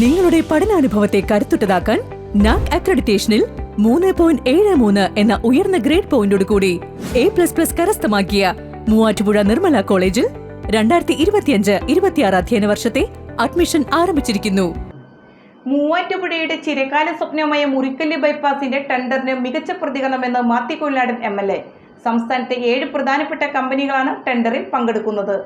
നിങ്ങളുടെ പഠനാനുഭവത്തെ കരുത്തുറ്റതാക്കാൻ നാക് അക്രഡിറ്റേഷനിൽ മൂന്ന് പോയിന്റ് ഏഴ് മൂന്ന് എന്ന ഉയർന്ന ഗ്രേഡ് പോയിന്റോട് കൂടി എ പ്ലസ് പ്ലസ് കരസ്ഥമാക്കിയ മൂവാറ്റുപുഴ നിർമ്മല കോളേജിൽ രണ്ടായിരത്തി ഇരുപത്തിയഞ്ച് ഇരുപത്തിയാറ് അധ്യയന വർഷത്തെ അഡ്മിഷൻ ആരംഭിച്ചിരിക്കുന്നു. മൂവാറ്റുപുഴയുടെ ചിരകാല സ്വപ്നമായ മുറിക്കൽ ബൈപ്പാസിന്റെ ടെൻഡറിന് മികച്ച പ്രതികരണമെന്ന് മാത്തി കൊയിലാടൻ എം എൽ എ സംസ്ഥാനത്തെ ഏഴ് പ്രധാനപ്പെട്ട കമ്പനികളാണ് ടെൻഡറിൽ പങ്കെടുക്കുന്നത്.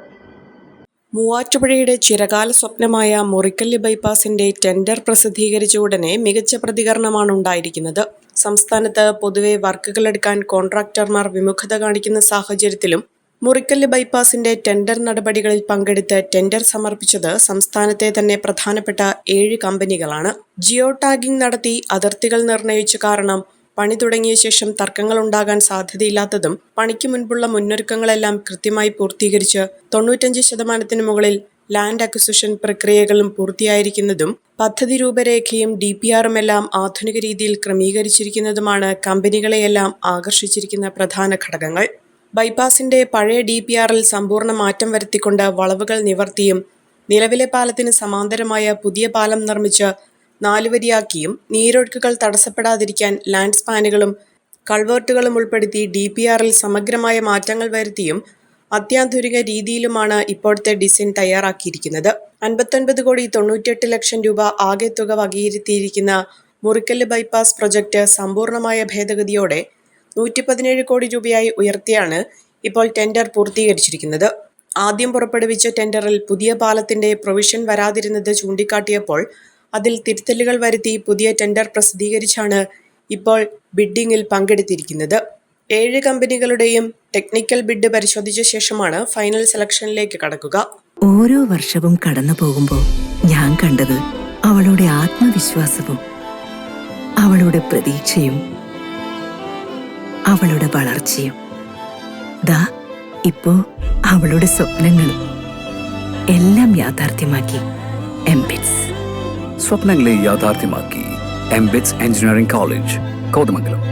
മൂവാറ്റുപുഴയുടെ ചിരകാല സ്വപ്നമായ മുറിക്കല്ല് ബൈപ്പാസിന്റെ ടെൻഡർ പ്രസിദ്ധീകരിച്ച ഉടനെ മികച്ച പ്രതികരണമാണ് ഉണ്ടായിരിക്കുന്നത്. സംസ്ഥാനത്ത് പൊതുവെ വർക്കുകൾ എടുക്കാൻ കോൺട്രാക്ടർമാർ വിമുഖത കാണിക്കുന്ന സാഹചര്യത്തിലും മുറിക്കല്ല് ബൈപ്പാസിന്റെ ടെൻഡർ നടപടികളിൽ പങ്കെടുത്ത് ടെൻഡർ സമർപ്പിച്ചത് സംസ്ഥാനത്തെ തന്നെ പ്രധാനപ്പെട്ട ഏഴ് കമ്പനികളാണ്. ജിയോ ടാഗിംഗ് നടത്തി അതിർത്തികൾ നിർണയിച്ച കാരണം പണി തുടങ്ങിയ ശേഷം തർക്കങ്ങൾ ഉണ്ടാകാൻ സാധ്യതയില്ലാത്തതും പണിക്ക് മുൻപുള്ള മുന്നൊരുക്കങ്ങളെല്ലാം കൃത്യമായി പൂർത്തീകരിച്ച് തൊണ്ണൂറ്റഞ്ച് ശതമാനത്തിന് മുകളിൽ ലാൻഡ് അക്വിസിഷൻ പ്രക്രിയകളും പൂർത്തിയായിരിക്കുന്നതും പദ്ധതി രൂപരേഖയും ഡി പി ആറും എല്ലാം ആധുനിക രീതിയിൽ ക്രമീകരിച്ചിരിക്കുന്നതുമാണ് കമ്പനികളെയെല്ലാം ആകർഷിച്ചിരിക്കുന്ന പ്രധാന ഘടകങ്ങൾ. ബൈപ്പാസിന്റെ പഴയ ഡി പി ആറിൽ സമ്പൂർണ മാറ്റം വരുത്തിക്കൊണ്ട് വളവുകൾ നിവർത്തിയും നിലവിലെ പാലത്തിന് സമാന്തരമായ പുതിയ പാലം നിർമ്മിച്ച് നാലുവരിയാക്കിയും നീരൊഴുക്കുകൾ തടസ്സപ്പെടാതിരിക്കാൻ ലാൻഡ് സ്പാനുകളും കൾവേർട്ടുകളും ഉൾപ്പെടുത്തി ഡി പി ആറിൽ സമഗ്രമായ മാറ്റങ്ങൾ വരുത്തിയും അത്യാധുനിക രീതിയിലുമാണ് ഇപ്പോഴത്തെ ഡിസൈൻ തയ്യാറാക്കിയിരിക്കുന്നത്. അൻപത്തൊൻപത് കോടി തൊണ്ണൂറ്റിയെട്ട് ലക്ഷം രൂപ ആകെ തുക വകയിരുത്തിയിരിക്കുന്ന മുറിക്കല്ല് ബൈപ്പാസ് പ്രൊജക്ട് സമ്പൂർണമായ ഭേദഗതിയോടെ നൂറ്റി പതിനേഴ് കോടി രൂപയായി ഉയർത്തിയാണ് ഇപ്പോൾ ടെൻഡർ പൂർത്തീകരിച്ചിരിക്കുന്നത്. ആദ്യം പുറപ്പെടുവിച്ച ടെൻഡറിൽ പുതിയ പാലത്തിന്റെ പ്രൊവിഷൻ വരാതിരുന്നത് ചൂണ്ടിക്കാട്ടിയപ്പോൾ അതിൽ തിരുത്തലുകൾ വരുത്തി പുതിയ ടെൻഡർ പ്രസിദ്ധീകരിച്ചാണ് ഇപ്പോൾ ബിഡ്ഡിംഗിൽ പങ്കെടുത്തിരിക്കുന്നത്. ഏഴ് കമ്പനികളുടെയും ടെക്നിക്കൽ ബിഡ് പരിശോധിച്ച ശേഷമാണ് ഫൈനൽ സെലക്ഷനിലേക്ക് കടക്കുക. ഓരോ വർഷവും കടന്നു പോകുമ്പോൾ ഞാൻ കണ്ടത് അവളുടെ ആത്മവിശ്വാസവും അവളുടെ പ്രതീക്ഷയും അവളുടെ വളർച്ചയും. ദാ ഇപ്പോ അവളുടെ സ്വപ്നങ്ങളും എല്ലാം യാഥാർത്ഥ്യമാക്കി എംബിറ്റ്സ് സ്വപ്നങ്ങളെ യാഥാർത്ഥ്യമാക്കി. MBITS engineering college Kothamangalam.